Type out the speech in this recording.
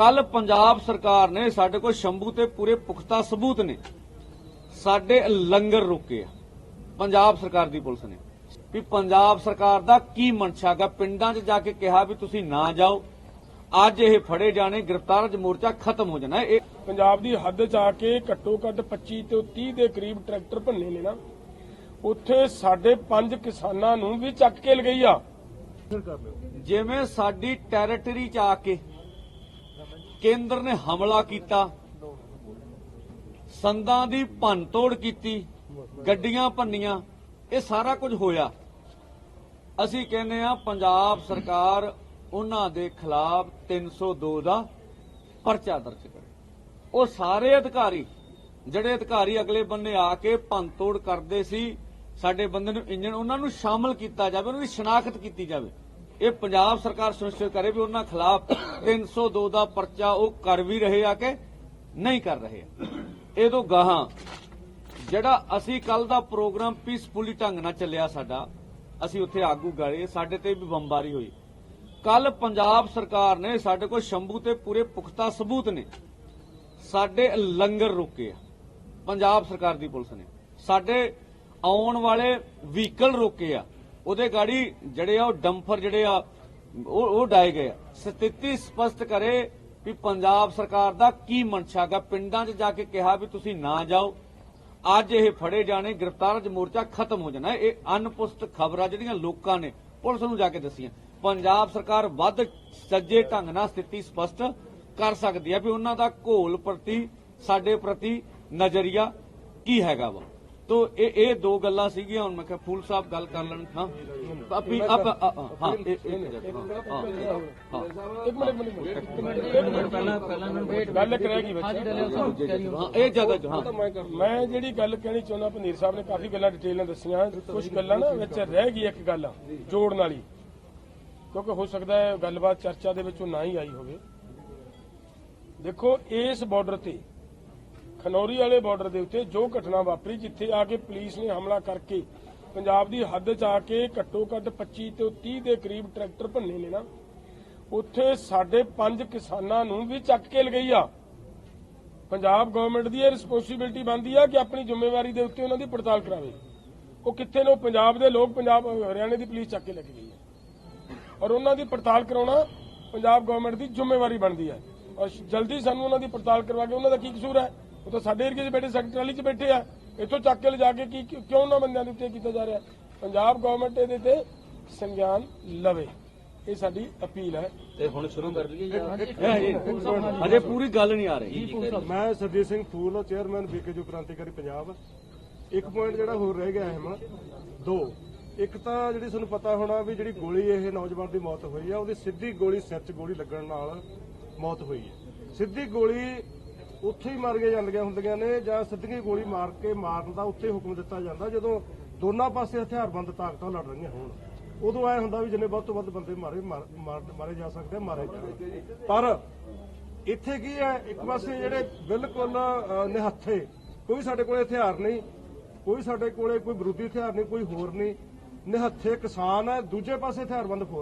ਕੱਲ ਪੰਜਾਬ ਸਰਕਾਰ ਨੇ ਸਾਡੇ ਕੋਲ ਸ਼ੰਭੂ ਤੇ ਪੂਰੇ ਪੁਖਤਾ ਸਬੂਤ ਨੇ। ਸਾਡੇ ਲੰਗਰ ਰੋਕੇ ਆ। ਪੰਜਾਬ ਸਰਕਾਰ ਦੀ ਪੁਲਿਸ ਨੇ। ਵੀ ਪੰਜਾਬ ਸਰਕਾਰ ਦਾ ਕੀ ਮਨਸ਼ਾ ਗਾ ਪਿੰਡਾਂ 'ਚ ਜਾ ਕੇ ਕਿਹਾ ਵੀ ਤੁਸੀਂ ਨਾ ਜਾਓ। ਅੱਜ ਇਹ ਫੜੇ ਜਾਣੇ ਗ੍ਰਿਫਤਾਰ ਅੱਜ ਮੋਰਚਾ ਖਤਮ ਹੋ ਜਾਣਾ। ਇਹ ਪੰਜਾਬ ਦੀ ਹੱਦ ਚ ਆ ਕੇ ਘੱਟੋ ਘੱਟ 25 ਤੋਂ 30 ਦੇ ਕਰੀਬ ਟਰੈਕਟਰ ਭੰਨੇ ਨੇ ਨਾ। ਉੱਥੇ ਸਾਡੇ ਪੰਜ ਕਿਸਾਨਾਂ ਨੂੰ ਵੀ ਚੱਕ ਕੇ ਲਗਈ ਆ। ਜਿਵੇਂ ਸਾਡੀ ਟੈਰੀਟਰੀ 'ਚ ਆ ਕੇ ਕੇਂਦਰ ਨੇ ਹਮਲਾ ਕੀਤਾ। ਸੰਦਾਂ ਦੀ ਭੰਨਤੋੜ ਕੀਤੀ। ਗੱਡੀਆਂ ਭੰਨੀਆਂ। ਇਹ ਸਾਰਾ ਕੁਝ ਹੋਇਆ। ਅਸੀਂ ਕਹਿੰਦੇ ਆ ਪੰਜਾਬ ਸਰਕਾਰ ਉਹਨਾਂ ਦੇ ਖਿਲਾਫ 302 ਦਾ ਪਰਚਾ ਦਰਜ ਕਰੇ। ਉਹ ਸਾਰੇ ਅਧਿਕਾਰੀ, ਜਿਹੜੇ ਅਧਿਕਾਰੀ ਅਗਲੇ ਬੰਨੇ ਆ ਕੇ ਭੰਨਤੋੜ ਕਰਦੇ ਸੀ, ਸਾਡੇ ਬੰਦੇ ਨੂੰ ਇੰਜਣ, ਉਹਨਾਂ ਨੂੰ ਸ਼ਾਮਲ ਕੀਤਾ ਜਾਵੇ, ਉਹਨਾਂ ਦੀ ਸ਼ਨਾਖਤ ਕੀਤੀ ਜਾਵੇ। ਇਹ ਪੰਜਾਬ ਸਰਕਾਰ ਸੁਨਿਸ਼ਚਿਤ ਕਰੇ ਵੀ ਉਹਨਾਂ ਖਿਲਾਫ 302 ਦਾ ਪਰਚਾ ਉਹ ਕਰ ਵੀ ਰਹੇ ਆ ਕਿ ਨਹੀਂ ਕਰ ਰਹੇ ਇਹ ਤੋਂ ਗਾਹਾਂ ਜਿਹੜਾ ਅਸੀਂ ਕੱਲ ਦਾ ਪ੍ਰੋਗਰਾਮ ਪੀਸਫੁਲੀ ਢੰਗ ਨਾਲ ਚੱਲਿਆ ਸਾਡਾ, ਅਸੀਂ ਉੱਥੇ ਆਗੂ ਗਏ ਸਾਡੇ ਤੇ ਵੀ ਬੰਬਾਰੀ ਹੋਈ। ਕੱਲ ਪੰਜਾਬ ਸਰਕਾਰ ਨੇ ਸਾਡੇ ਕੋਲ ਸ਼ੰਭੂ ਤੇ ਪੂਰੇ ਪੁਖਤਾ ਸਬੂਤ ਨੇ। ਸਾਡੇ ਲੰਗਰ ਰੋਕੇ ਆ, ਪੰਜਾਬ ਸਰਕਾਰ ਦੀ ਪੁਲਿਸ ਨੇ। ਸਾਡੇ ਆਉਣ ਵਾਲੇ ਵਹੀਕਲ ਰੋਕੇ ਆ। ਉਹਦੇ ਗਾੜੀ ਜਿਹੜੇ ਆ ਉਹ ਡੰਫਰ ਜਿਹੜੇ ਆ, ਉਹ ਉਹ ਡਾਏ ਗਏ ਸਥਿਤੀ ਸਪਸ਼ਟ ਕਰੇ ਵੀ ਪੰਜਾਬ ਸਰਕਾਰ ਦਾ ਕੀ ਮਨਸ਼ਾ ਗਾ। ਪਿੰਡਾਂ 'ਚ ਜਾ ਕੇ ਕਿਹਾ ਵੀ ਤੁਸੀਂ ਨਾ ਜਾਓ। ਅੱਜ ਇਹ ਫੜੇ ਜਾਣੇ, ਗ੍ਰਿਫਤਾਰ ਅੱਜ ਮੋਰਚਾ ਖਤਮ ਹੋ ਜਾਣਾ। ਇਹ ਅਨਪੁਸ਼ਟ ਖਬਰਾਂ ਜਿਹੜੀਆਂ ਲੋਕਾਂ ਨੇ, ਪੁਲਿਸ ਨੂੰ ਜਾ ਕੇ ਦੱਸੀਆਂ। ਪੰਜਾਬ ਸਰਕਾਰ ਵੱਧ ਸੱਜੇ ਢੰਗ ਨਾਲ ਸਥਿਤੀ ਸਪਸ਼ਟ ਕਰ ਸਕਦੀ ਹੈ ਵੀ ਉਹਨਾਂ ਦਾ ਘੋਲ ਪ੍ਰਤੀ, ਸਾਡੇ ਪ੍ਰਤੀ ਨਜ਼ਰੀਆ ਕੀ ਹੈਗਾ ਵਾ। ਤੋ ਇਹ ਇਹ ਦੋ ਗੱਲਾਂ ਸੀਗੀਆਂ ਹੁਣ ਮੈਂ ਕਿਹਾ ਫੂਲ ਸਾਹਿਬ ਗੱਲ ਕਰ ਲੈਣ ਹਾਂ। ਆਪੀ ਆਪ ਹਾਂ ਇਹ ਇਹ ਜਗ੍ਹਾ ਹਾਂ ਮੈਂ ਜਿਹੜੀ ਗੱਲ ਕਹਿਣੀ ਚਾਹੁੰਦਾ ਪਨੀਰ ਸਾਹਿਬ ਨੇ ਕਾਫੀ ਗੱਲਾਂ ਡਿਟੇਲ ਨਾਲ ਦੱਸੀਆਂ। ਕੁਝ ਗੱਲਾਂ ਨਾ ਵਿੱਚ ਰਹਿ ਗਈ ਇੱਕ ਗੱਲ ਜੋੜਨ ਵਾਲੀ। ਕਿਉਂਕਿ ਹੋ ਸਕਦਾ ਹੈ ਗੱਲਬਾਤ ਚਰਚਾ ਦੇ ਵਿੱਚ ਨਾ ਹੀ ਆਈ ਹੋਵੇ। ਦੇਖੋ ਇਸ ਬਾਰਡਰ ਤੇ ਖਨੌਰੀ ਵਾਲੇ ਬਾਰਡਰ ਦੇ ਉੱਤੇ ਜੋ ਘਟਨਾ ਵਾਪਰੀ, ਜਿੱਥੇ ਆ ਕੇ ਪੁਲਿਸ ਨੇ ਹਮਲਾ ਕਰਕੇ ਪੰਜਾਬ ਦੀ ਹੱਦ 'ਚ ਆ ਕੇ ਘੱਟੋ ਘੱਟ 25 ਤੋਂ 30 ਦੇ ਕਰੀਬ ਟਰੈਕਟਰ ਭੰਨੇ ਨੇ ਨਾ, ਉੱਥੇ ਸਾਡੇ ਪੰਜ ਕਿਸਾਨਾਂ ਨੂੰ ਵੀ ਚੱਕ ਕੇ ਲਗਈ ਆ। ਪੰਜਾਬ ਗਵਰਨਮੈਂਟ ਦੀ ਇਹ ਰਿਸਪੌਂਸਿਬਿਲਟੀ ਬਣਦੀ ਆ ਕਿ ਆਪਣੀ ਜ਼ਿੰਮੇਵਾਰੀ ਦੇ ਉੱਤੇ ਉਹਨਾਂ ਦੀ ਪੜਤਾਲ ਕਰਾਵੇ। ਉਹ ਕਿੱਥੇ ਨੇ? ਉਹ ਪੰਜਾਬ ਦੇ ਲੋਕ, ਪੰਜਾਬ ਹਰਿਆਣੇ ਦੀ ਪੁਲਿਸ ਚੱਕ ਕੇ ਲੈ ਕੇ ਗਈ ਹੈ ਔਰ ਉਹਨਾਂ ਦੀ ਪੜਤਾਲ ਕਰਾਉਣਾ ਪੰਜਾਬ ਗਵਰਨਮੈਂਟ ਦੀ ਜ਼ਿੰਮੇਵਾਰੀ ਬਣਦੀ ਹੈ ਔਰ ਜਲਦੀ ਸਾਨੂੰ ਉਹਨਾਂ ਦੀ ਪੜਤਾਲ ਕਰਵਾ ਕੇ ਉਹਨਾਂ ਦਾ ਕੀ ਕਸੂਰ ਹੈ? ਉਹ ਤਾਂ ਸਾਡੇ ਏਰੀਏ 'ਚ ਬੈਠੇ ਸੈਕਟਰਾਲੀ 'ਚ ਬੈਠੇ ਆ। ਇੱਥੋਂ ਚੱਕ ਕੇ ਲਿਜਾ ਕੇ ਕੀ ਕਿਉਂ ਉਹਨਾਂ ਬੰਦਿਆਂ ਦੇ ਉੱਤੇ ਕੀਤਾ ਜਾ ਰਿਹਾ? ਪੰਜਾਬ ਗਵਰਨਮੈਂਟ ਇਹਦੇ ਤੇ ਸੰਗਿਆਨ ਲਵੇ। ਇਹ ਸਾਡੀ ਅਪੀਲ ਹੈ। ਅਜੇ ਪੂਰੀ ਗੱਲ ਨਹੀਂ ਆ ਰਹੀ। ਮੈਂ ਸਰਜੀਤ ਸਿੰਘ ਫੂਲ ਚੇਅਰਮੈਨ ਬੀਕੇਯੂ ਕ੍ਰਾਂਤੀਕਾਰੀ ਪੰਜਾਬ। ਇੱਕ ਪੁਆਇੰਟ ਜਿਹੜਾ ਹੋਰ ਰਹਿ ਗਿਆ ਅਹਿਮ ਦੋ। ਇੱਕ ਤਾਂ ਜਿਹੜੀ ਤੁਹਾਨੂੰ ਪਤਾ ਹੋਣਾ ਵੀ ਜਿਹੜੀ ਗੋਲੀ ਇਹ ਨੌਜਵਾਨ ਦੀ ਮੌਤ ਹੋਈ ਆ ਉਹਦੀ ਸਿੱਧੀ ਗੋਲੀ ਸਿਰ 'ਚ ਗੋਲੀ ਲੱਗਣ ਨਾਲ ਮੌਤ ਹੋਈ ਹੈ। ਸਿੱਧੀ ਗੋਲੀ ਉੱਥੇ ਹੀ ਮਾਰੀਆਂ ਜਾਂਦੀਆਂ ਹੁੰਦੀਆਂ ਨੇ ਜਾਂ ਸਿੱਧੀ ਗੋਲੀ ਮਾਰ ਕੇ ਮਾਰਨ ਦਾ ਉੱਥੇ ਹੁਕਮ ਦਿੱਤਾ ਜਾਂਦਾ, ਜਦੋਂ ਦੋਨਾਂ ਪਾਸੇ ਹਥਿਆਰਬੰਦ ਤਾਕਤਾਂ ਲੜ ਰਹੀਆਂ ਹੋਣ। ਉਦੋਂ ਐ ਹੁੰਦਾ ਵੀ ਜਿੰਨੇ ਵੱਧ ਤੋਂ ਵੱਧ ਬੰਦੇ ਮਾਰੇ ਮਾਰੇ ਜਾ ਸਕਦੇ ਮਾਰੇ ਜਾਣ। ਪਰ ਇੱਥੇ ਕੀ ਹੈ, ਇੱਕ ਪਾਸੇ ਜਿਹੜੇ ਬਿਲਕੁਲ ਨਿਹੱਥੇ, ਕੋਈ ਸਾਡੇ ਕੋਲੇ ਹਥਿਆਰ ਨਹੀਂ, ਕੋਈ ਸਾਡੇ ਕੋਲੇ ਕੋਈ ਵਿਰੋਧੀ ਹਥਿਆਰ ਨਹੀਂ, ਕੋਈ ਹੋਰ ਨਹੀਂ, ਨਿਹੱਥੇ ਕਿਸਾਨ ਹੈ, ਦੂਜੇ ਪਾਸੇ ਹਥਿਆਰਬੰਦ ਫੌਜ